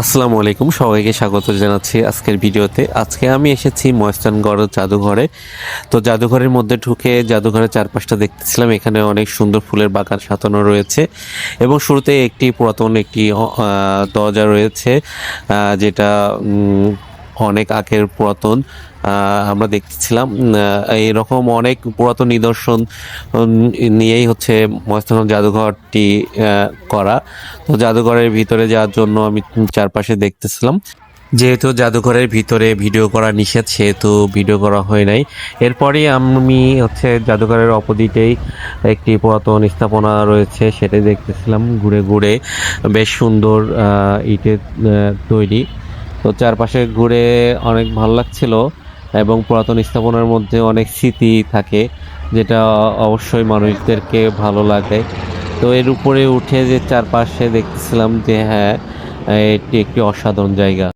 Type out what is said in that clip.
আসসালামু আলাইকুম, সবাইকে স্বাগত জানাচ্ছি আজকের ভিডিওতে। আজকে আমি এসেছি ময়স্তানগড় জাদুঘরে। তো জাদুঘরের মধ্যে ঢুকে জাদুঘরের চারপাশটা দেখতেছিলাম, এখানে অনেক সুন্দর ফুলের বাগান সাজানো রয়েছে এবং শুরুতে একটি পুরাতন একটি দরজা রয়েছে যেটা অনেক আগের পুরাতন আমরা দেখতেছিলাম। এইরকম অনেক পুরাতন নিদর্শন নিয়েই হচ্ছে ময়স্তানগড় জাদুঘরটি করা। তো জাদুঘরের ভিতরে যাওয়ার জন্য আমি চারপাশে দেখতেছিলাম। যেহেতু জাদুঘরের ভিতরে ভিডিও করা নিষেধ, সেহেতু ভিডিও করা হয় নাই। এরপরেই আমি হচ্ছে জাদুঘরের অপোজিটেই একটি পুরাতন স্থাপনা রয়েছে, সেটাই দেখতেছিলাম। ঘুরে ঘুরে বেশ সুন্দর ইটের তৈরি। তো চারপাশে ঘুরে অনেক ভালো লাগছিল এবং পুরাতন স্থাপনার মধ্যে অনেক স্মৃতি থাকে, যেটা অবশ্যই মানুষদেরকে ভালো লাগে। তো এর উপরে উঠে যে চারপাশে দেখতেছিলাম যে হ্যাঁ এটি একটি অসাধারণ জায়গা।